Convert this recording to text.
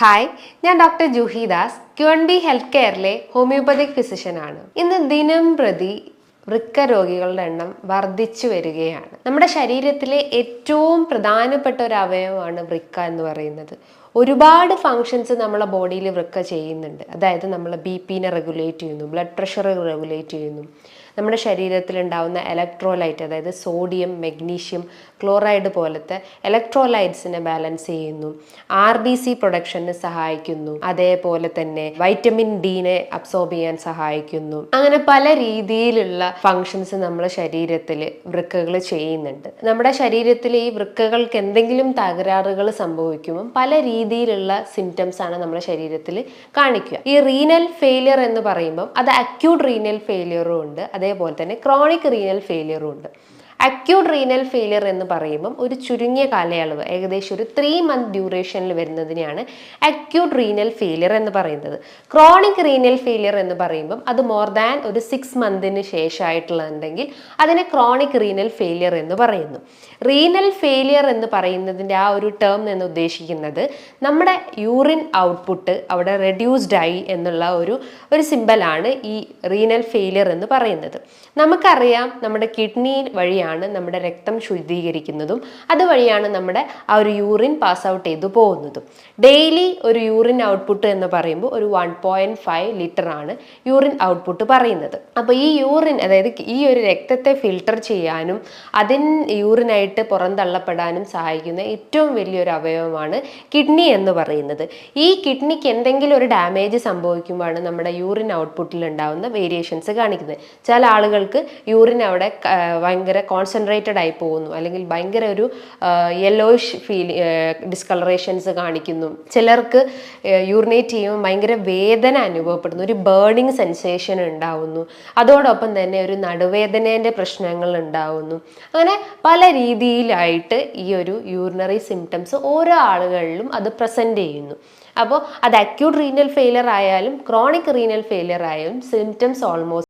Hi ഞാൻ doctor Juhi Das Q N B health കെയറിലെ homoeopathic ഫിസിഷ്യനാണ് ഇന്ന് ദിനം പ്രതി വൃക്ക രോഗികളുടെ എണ്ണം വർദ്ധിച്ചു വരികയാണ്. നമ്മുടെ ശരീരത്തിലെ ഏറ്റവും പ്രധാനപ്പെട്ട ഒരു അവയവമാണ് വൃക്ക എന്ന് പറയുന്നത്. ഒരുപാട് ഫങ്ഷൻസ് നമ്മളെ ബോഡിയിൽ വൃക്ക ചെയ്യുന്നുണ്ട്. അതായത് നമ്മളെ ബി പിന്നെ റെഗുലേറ്റ് ചെയ്യുന്നു ബ്ലഡ് പ്രഷർ റെഗുലേറ്റ് ചെയ്യുന്നു. നമ്മുടെ ശരീരത്തിൽ ഉണ്ടാവുന്ന ഇലക്ട്രോലൈറ്റ് അതായത് സോഡിയം മെഗ്നീഷ്യം ക്ലോറൈഡ് പോലത്തെ ഇലക്ട്രോലൈറ്റ്സിനെ ബാലൻസ് ചെയ്യുന്നു. ആർ ബി സി പ്രൊഡക്ഷന് സഹായിക്കുന്നു. അതേപോലെ തന്നെ വൈറ്റമിൻ ഡിനെ അബ്സോർബ് ചെയ്യാൻ സഹായിക്കുന്നു. അങ്ങനെ പല രീതിയിലുള്ള ഫങ്ഷൻസ് നമ്മുടെ ശരീരത്തിൽ വൃക്കകൾ ചെയ്യുന്നുണ്ട്. നമ്മുടെ ശരീരത്തിൽ ഈ വൃക്കകൾക്ക് എന്തെങ്കിലും തകരാറുകൾ സംഭവിക്കുമ്പോൾ പല രീതിയിലുള്ള സിംറ്റംസ് ആണ് നമ്മുടെ ശരീരത്തിൽ കാണിക്കുക. ഈ റീനൽ ഫെയിലിയർ എന്ന് പറയുമ്പോൾ അത് അക്യൂട്ട് റീനൽ ഫെയിലിയറും ഉണ്ട്. അതേപോലെ തന്നെ ക്രോണിക് റീനൽ ഫെയിലിയറും ഉണ്ട്. അക്യൂട്ട് റീനൽ ഫെയിലിയർ എന്ന് പറയുമ്പം ഒരു ചുരുങ്ങിയ കാലയളവ് ഏകദേശം ഒരു ത്രീ മന്ത് ഡ്യൂറേഷനിൽ വരുന്നതിനെയാണ് അക്യൂട്ട് റീനൽ ഫെയിലിയർ എന്ന് പറയുന്നത്. ക്രോണിക് റീനൽ ഫെയിലിയർ എന്ന് പറയുമ്പം അത് മോർ ദാൻ ഒരു സിക്സ് മന്തിന് ശേഷമായിട്ടുള്ളതുണ്ടെങ്കിൽ അതിനെ ക്രോണിക് റീനൽ ഫെയിലിയർ എന്ന് പറയുന്നു. റീനൽ ഫെയിലിയർ എന്ന് പറയുന്നതിന്റെ ആ ഒരു ടേം എന്ന് ഉദ്ദേശിക്കുന്നത് നമ്മുടെ യൂറിൻ ഔട്ട്പുട്ട് അവിടെ റെഡ്യൂസ്ഡ് ആയി എന്നുള്ള ഒരു ഒരു സിമ്പലാണ് ഈ റീനൽ ഫെയിലിയർ എന്ന് പറയുന്നത്. നമുക്കറിയാം നമ്മുടെ കിഡ്നി വഴിയാണ് നമ്മുടെ രക്തം ശുദ്ധീകരിക്കുന്നതും അതുവഴിയാണ് നമ്മുടെ ആ ഒരു യൂറിൻ പാസ് ഔട്ട് ചെയ്തു പോകുന്നതും. ഡെയിലി ഒരു യൂറിൻ ഔട്ട്പുട്ട് എന്ന് പറയുമ്പോൾ ഒരു വൺ പോയിന്റ് ഫൈവ് ലിറ്റർ ആണ് യൂറിൻ ഔട്ട്പുട്ട് പറയുന്നത്. അപ്പോൾ ഈ യൂറിൻ അതായത് ഈ ഒരു രക്തത്തെ ഫിൽട്ടർ ചെയ്യാനും അതിൻ യൂറിനായിട്ട് പുറന്തള്ളപ്പെടാനും സഹായിക്കുന്ന ഏറ്റവും വലിയൊരു അവയവമാണ് കിഡ്നി എന്ന് പറയുന്നത്. ഈ കിഡ്നിക്ക് എന്തെങ്കിലും ഒരു ഡാമേജ് സംഭവിക്കുമ്പോഴാണ് നമ്മുടെ യൂറിൻ ഔട്ട്പുട്ടിൽ ഉണ്ടാകുന്ന വേരിയേഷൻസ് കാണിക്കുന്നത്. ചില ആളുകൾക്ക് യൂറിൻ അവിടെ ഭയങ്കര കോൺസെൻട്രേറ്റഡ് ആയി പോകുന്നു. അല്ലെങ്കിൽ ഭയങ്കര ഒരു യെല്ലോയിഷ് ഫീൽ ഡിസ്കളറേഷൻസ് കാണിക്കുന്നു. ചിലർക്ക് യൂറിനേറ്റ് ചെയ്യുമ്പോൾ ഭയങ്കര വേദന അനുഭവപ്പെടുന്നു. ഒരു ബേണിംഗ് സെൻസേഷൻ ഉണ്ടാവുന്നു. അതോടൊപ്പം തന്നെ ഒരു നടുവേദനേന്റെ പ്രശ്നങ്ങൾ ഉണ്ടാവുന്നു. അങ്ങനെ പല രീതിയിലായിട്ട് ഈ ഒരു യൂറിനറി സിംറ്റംസ് ഓരോ ആളുകളിലും അത് പ്രസന്റ് ചെയ്യുന്നു. അപ്പോൾ അത് അക്യൂട്ട് റീനൽ ഫെയിലിയർ ആയാലും ക്രോണിക് റീനൽ ഫെയിലിയർ ആയാലും സിംറ്റംസ് ഓൾമോസ്റ്റ്